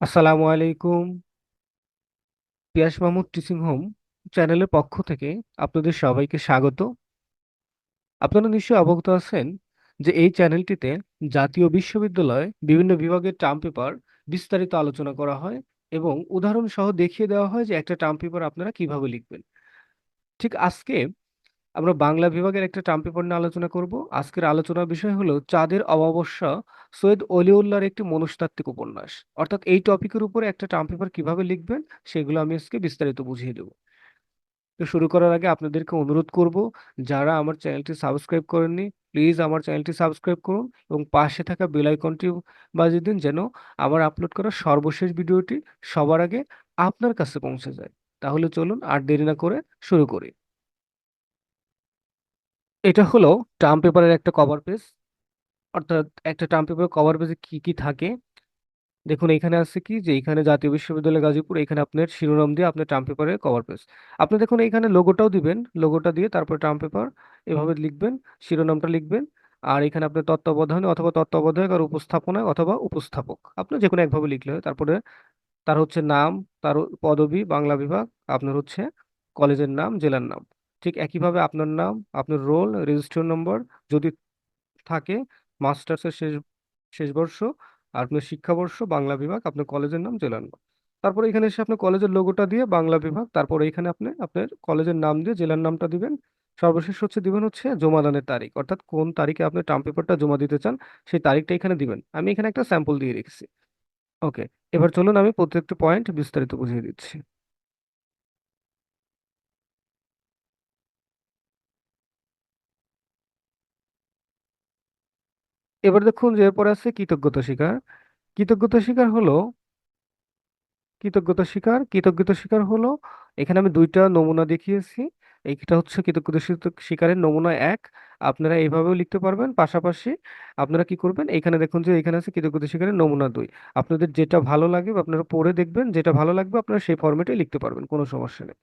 আসসালামু আলাইকুম। পিয়াস Mahmud teaching home চ্যানেলের পক্ষ থেকে আপনাদের সবাইকে স্বাগত। আপনারা নিশ্চয়ই অবগত আছেন যে এই চ্যানেলটিতে জাতীয় বিশ্ববিদ্যালয় বিভিন্ন বিভাগের টার্ম পেপার বিস্তারিত আলোচনা করা হয় এবং উদাহরণ সহ দেখিয়ে দেওয়া হয় যে একটা টার্ম পেপার আপনারা কীভাবে লিখবেন। ঠিক আজকে আমরা বাংলা বিভাগের একটা টার্ম পেপার নিয়ে আলোচনা করব। আজকের আলোচনার বিষয় হলো চাঁদের অমাবস্যা সৈয়দ অলিউল্লাহর একটি মনস্তাত্ত্বিক উপন্যাস। অর্থাৎ এই টপিকের উপরে একটা টার্ম পেপার কীভাবে লিখবেন সেগুলো আমি আজকে বিস্তারিত বুঝিয়ে দেবো। তো শুরু করার আগে আপনাদেরকে অনুরোধ করব, যারা আমার চ্যানেলটি সাবস্ক্রাইব করেননি, প্লিজ আমার চ্যানেলটি সাবস্ক্রাইব করুন এবং পাশে থাকা বেল আইকনটি বাজিয়ে দিন যেন আমার আপলোড করা সর্বশেষ ভিডিওটি সবার আগে আপনার কাছে পৌঁছে যায়। তাহলে চলুন আর দেরি না করে শুরু করি। এটা হলো টার্ম পেপারের একটা কভার পেজ অর্থাৎ একটা টার্ম পেপারের কভার পেজে কি কি থাকে? দেখুন, এখানে আছে কি যে, এখানে জাতীয় বিশ্ববিদ্যালয় গাজীপুর, এখানে আপনার শিরোনাম দিয়ে আপনার টার্ম পেপারের কভার পেজ আপনি দেখুন, এখানে লোগোটাও দিবেন লোগোটা দিয়ে তারপর টার্ম পেপার এভাবে লিখবেন, শিরোনামটা লিখবেন, আর এখানে আপনার তত্ত্বাবধানে অথবা তত্ত্বাবধায়ক আর উপস্থাপনায় অথবা উপস্থাপক। আপনি যে কোনো একভাবে লিখলে হয়, তারপরে তার হচ্ছে নাম, তার পদবি, বাংলা বিভাগ, আপনার হচ্ছে কলেজের নাম, জেলার নাম। ঠিক একইভাবে আপনার নাম, আপনার রোল রেজিস্ট্রেশন নম্বর যদি থাকে মাস্টার্সের শেষ শেষ বর্ষ আর আপনার শিক্ষাবর্ষ, বাংলা বিভাগ, আপনার কলেজের নাম জেলার নাম। তারপরে এখানে এসে আপনার কলেজের লোগোটা দিয়ে বাংলা বিভাগ, তারপরে এখানে আপনি, আপনার কলেজের নাম দিয়ে জেলার নামটা দিবেন। সর্বশেষ হচ্ছে দিবেন হচ্ছে জমাদানের তারিখ, অর্থাৎ কোন তারিখে আপনি টার্ম পেপারটা জমা দিতে চান, সেই তারিখটা এখানে দিবেন। আমি এখানে একটা স্যাম্পল দিয়ে রেখেছি। ওকে এবার চলুন আমি প্রত্যেকটা পয়েন্ট বিস্তারিত বুঝিয়ে দিচ্ছি। এবার দেখুন যে এরপরে আছে কৃতজ্ঞতা স্বীকার। কৃতজ্ঞতা স্বীকার হলো, কৃতজ্ঞতা স্বীকার কৃতজ্ঞতা স্বীকার হলো, এখানে আমি দুইটা নমুনা দেখিয়েছি। এইটা হচ্ছে কৃতজ্ঞতা স্বীকারের নমুনা এক। আপনারা এইভাবেও লিখতে পারবেন। পাশাপাশি আপনারা কি করবেন? এখানে দেখুন যে এখানে আছে কৃতজ্ঞতা স্বীকারের নমুনা দুই। আপনাদের যেটা ভালো লাগে আপনারা পড়ে দেখবেন। যেটা ভালো লাগবে, আপনারা সেই ফরম্যাটে লিখতে পারবেন, কোনো সমস্যা নেই।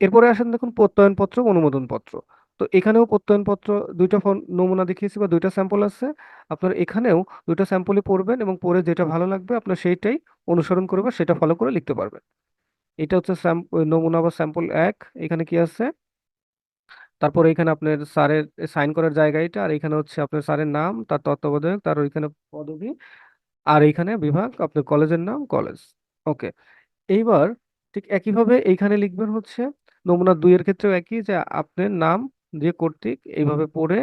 এরপরে আসেন দেখুন প্রত্যয়নপত্র অনুমোদন পত্র তো এখানেও প্রত্যয়নপত্র দুইটা ফর্ম- নমুনা দেখিয়েছি বা দুইটা স্যাম্পল আছে। আপনারা এখানেও দুইটা স্যাম্পলই পড়বেন এবং পড়ে যেটা ভালো লাগবে আপনার সেইটাই অনুসরণ করবে সেটা ফলো করে লিখতে পারবেন। এটা হচ্ছে নমুনা বা স্যাম্পল এক, এখানে কি আছে? তারপর এখানে আপনার স্যারের সাইন করার জায়গা এটা, আর এখানে হচ্ছে আপনার স্যারের নাম, তার তত্ত্বাবধায়ক, তার ওইখানে পদবি, আর এইখানে বিভাগ, আপনার কলেজের নাম, কলেজ। ওকে, এইবার ঠিক একইভাবে এইখানে লিখবেন হচ্ছে, নমুনা দুইয়ের ক্ষেত্রেও একই যে আপনার নাম দিয়ে কর্তৃক এইভাবে পড়ে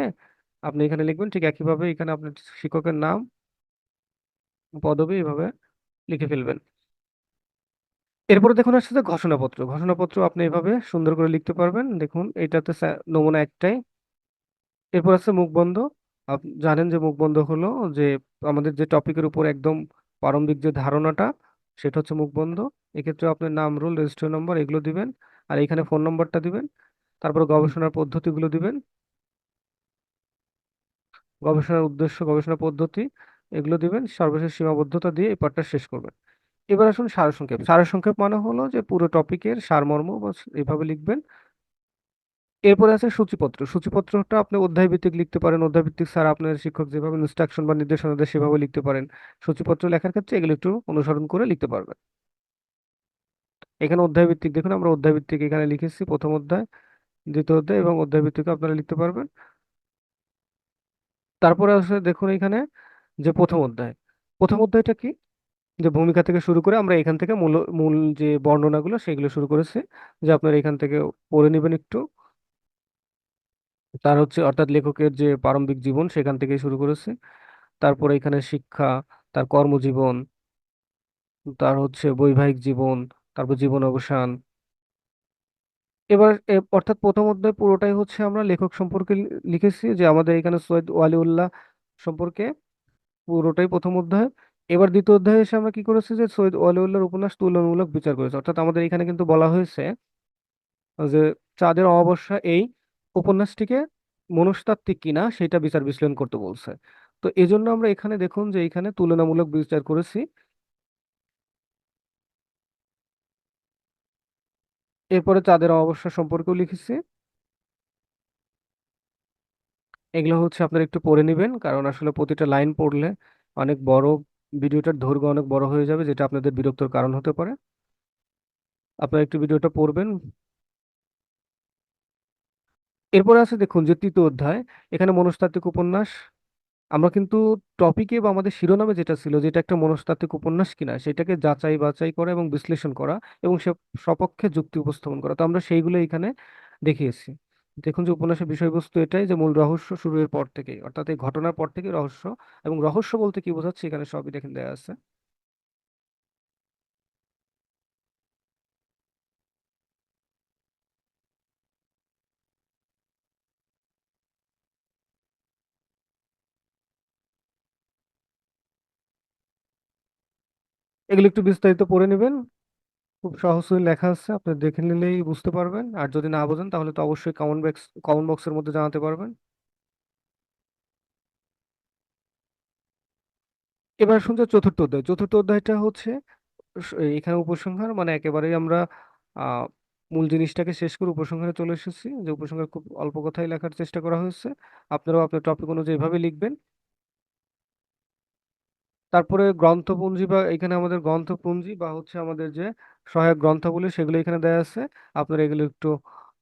আপনি এখানে লিখবেন ঠিক একইভাবে এখানে আপনার শিক্ষকের নাম পদবি এইভাবে লিখে ফেলবেন। এরপরে দেখুন আসছে যে ঘোষণাপত্র। ঘোষণাপত্র আপনি এভাবে সুন্দর করে লিখতে পারবেন। দেখুন এটাতে নমুনা একটাই। এরপর আছে মুখবন্ধ জানেন যে মুখবন্ধ হলো যে আমাদের যে টপিকের উপর একদম প্রারম্ভিক যে ধারণাটা সেটা হচ্ছে মুখবন্ধ এক্ষেত্রে আপনার নাম রোল রেজিস্ট্রেশন নম্বর এগুলো দিবেন। আর এখানে ফোন নম্বরটা দিবেন। তারপর গবেষণার পদ্ধতিগুলো দিবেন। গবেষণার উদ্দেশ্য, গবেষণা পদ্ধতি, এগুলো দিবেন। সর্বশেষ সীমাবদ্ধতা দিয়ে এই পার্টটা শেষ করবেন। এবার আসুন সারসংক্ষেপ। সারসংক্ষেপ মানে হলো যে পুরো টপিকের সারমর্ম বা এভাবে লিখবেন। এরপরে আছে সূচিপত্র। সূচিপত্রটা আপনি অধ্যায় ভিত্তিক লিখতে পারেন। অধ্যায় ভিত্তিক স্যার আপনার শিক্ষক যেভাবে ইনস্ট্রাকশন বা নির্দেশনা দেয় সেভাবে লিখতে পারেন। সূচিপত্র লেখার ক্ষেত্রে এগুলো একটু অনুসরণ করে লিখতে পারবেন। এখানে অধ্যায় ভিত্তিক দেখুন, আমরা অধ্যায় ভিত্তিক এখানে লিখেছি প্রথম অধ্যায়। দ্বিতীয় অধ্যায় এবং অধ্যায় ভিত্তিক আপনারা লিখতে পারবেন। তারপরে আছে দেখুন এখানে যে প্রথম অধ্যায়। প্রথম অধ্যায়টা কি? যে ভূমিকা থেকে শুরু করে আমরা এখান থেকে মূল মূল যে বর্ণনাগুলো সেগুলো শুরু করেছি। যে আপনারা এখান থেকে পড়ে নেবেন একটু। তার হচ্ছে অর্থাৎ লেখকের যে প্রারম্ভিক জীবন সেখান থেকে শুরু করেছে। তারপরে এখানে শিক্ষা, তার কর্মজীবন, তার হচ্ছে বৈবাহিক জীবন, তারপর জীবন অবসান এবার অর্থাৎ প্রথম অধ্যায় পুরোটাই হচ্ছে আমরা লেখক সম্পর্কে লিখেছি যে আমাদের এখানে সৈয়দ ওয়ালিউল্লাহ সম্পর্কে পুরোটাই প্রথম অধ্যায়। এবার দ্বিতীয় অধ্যায়ে এসে আমরা কি করেছি যে সৈয়দ ওয়ালিউল্লাহর উপন্যাস তুলনামূলক বিচার করেছি। অর্থাৎ আমাদের এখানে কিন্তু বলা হয়েছে যে চাঁদের অমাবস্যা এই উপন্যাসটিকে মনস্তাত্ত্বিক কিনা সেটা বিচার বিশ্লেষণ করতে বলছে। তো এজন্য আমরা এখানে দেখুন যে এখানে তুলনামূলক বিচার করেছি। এরপরে চাঁদের অমাবস্যা সম্পর্কেও লিখেছি। এগুলো হচ্ছে আপনারা একটু পড়ে নেবেন, কারণ আসলে প্রতিটা লাইন পড়লে অনেক বড় ভিডিওটার দৈর্ঘ্য অনেক বড় হয়ে যাবে, যেটা আপনাদের বিরক্তর কারণ হতে পারে। আপনারা একটু ভিডিওটা পড়বেন। এরপরে আছে দেখুন যে তৃতীয় অধ্যায়, এখানে মনস্তাত্ত্বিক উপন্যাস আমরা কিন্তু টপিকে বা আমাদের শিরোনামে যেটা ছিল, যেটা একটা মনস্তাত্ত্বিক উপন্যাস কিনা, সেটাকে যাচাই বাছাই করা এবং বিশ্লেষণ করা এবং সে সপক্ষে যুক্তি উপস্থাপন করা। তো আমরা সেইগুলো এখানে দেখিয়েছি দেখুন যে উপন্যাসের বিষয়বস্তু এটাই যে মূল রহস্য শুরুর পর থেকে অর্থাৎ এই ঘটনার পর থেকে রহস্য এবং রহস্য বলতে কি বোঝাচ্ছে, এখানে সবই দেখেন দেওয়া আছে। এগুলো একটু বিস্তারিত পড়ে নেবেন। খুব সহজে লেখা আছে, আপনি দেখে নিলেই বুঝতে পারবেন। আর যদি না বোঝেন, তাহলে তো অবশ্যই কমেন্ট বক্স কমেন্ট বক্সের মধ্যে জানাতে পারবেন। এবার শুনছে চতুর্থ অধ্যায়। চতুর্থ অধ্যায়টা হচ্ছে এখানে উপসংহার মানে একেবারেই আমরা মূল জিনিসটাকে শেষ করে উপসংহারে চলে এসেছি। যে উপসংহার খুব অল্প কথাই লেখার চেষ্টা করা হয়েছে। আপনারাও আপনার টপিক অনুযায়ী এভাবে লিখবেন। তারপরে গ্রন্থপুঞ্জি বা এখানে আমাদের গ্রন্থপুঞ্জি বা হচ্ছে আমাদের যে সহায়ক গ্রন্থগুলি, সেগুলো এখানে দেয়া আছে। আপনারা এগুলো একটু,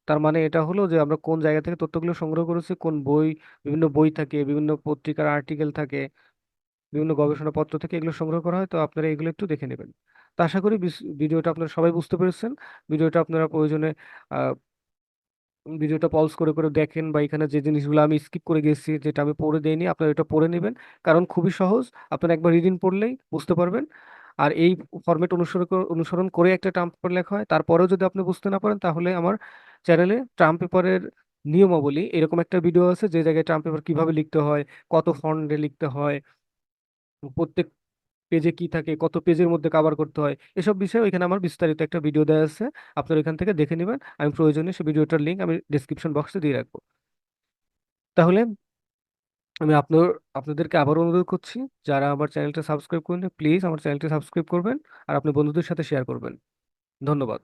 তার মানে এটা হলো যে আমরা কোন জায়গা থেকে তথ্যগুলো সংগ্রহ করেছি, কোন বই, বিভিন্ন বই থাকে, বিভিন্ন পত্রিকার আর্টিকেল থাকে, বিভিন্ন গবেষণাপত্র থেকে এগুলো সংগ্রহ করা হয়। তো আপনারা এগুলো একটু দেখে নেবেন। তো আশা করি ভিডিওটা আপনারা সবাই বুঝতে পেরেছেন। ভিডিওটা আপনারা প্রয়োজনে ভিডিওটা পজ করে করে দেখেন বা এখানে যে জিনিসগুলো আমি স্কিপ করে গেছি যেটা আমি পড়ে দেইনি, আপনারা এটা পড়ে নেবেন। কারণ খুবই সহজ, আপনারা একবার রিডিং পড়লেই বুঝতে পারবেন। আর এই ফরম্যাট অনুসরণ অনুসরণ করে একটা ট্রাম্প পেপার লেখা হয়, তারপরেও যদি আপনি বুঝতে না পারেন, তাহলে আমার চ্যানেলে ট্রাম্প পেপারের নিয়মাবলী এরকম একটা ভিডিও আছে, যে জায়গায় ট্রাম্প পেপার কীভাবে লিখতে হয়, কত ফন্টে লিখতে হয়, প্রত্যেক পেজে কি থাকে, কত পেজের মধ্যে কাভার করতে হয়, এসব বিষয়ে ওইখানে আমার বিস্তারিত একটা ভিডিও দেওয়া আছে, আপনারা ওইখান থেকে দেখে নেবেন, আমি প্রয়োজনে সেই ভিডিওটার লিঙ্ক আমি ডিসক্রিপশন বক্সে দিয়ে রাখব। তাহলে আমি আপনার, আপনাদেরকে আবার অনুরোধ করছি, যারা আমার চ্যানেলটা সাবস্ক্রাইব করেন প্লিজ আমার চ্যানেলটা সাবস্ক্রাইব করবেন, আর আপনি বন্ধুদের সাথে শেয়ার করবেন। ধন্যবাদ।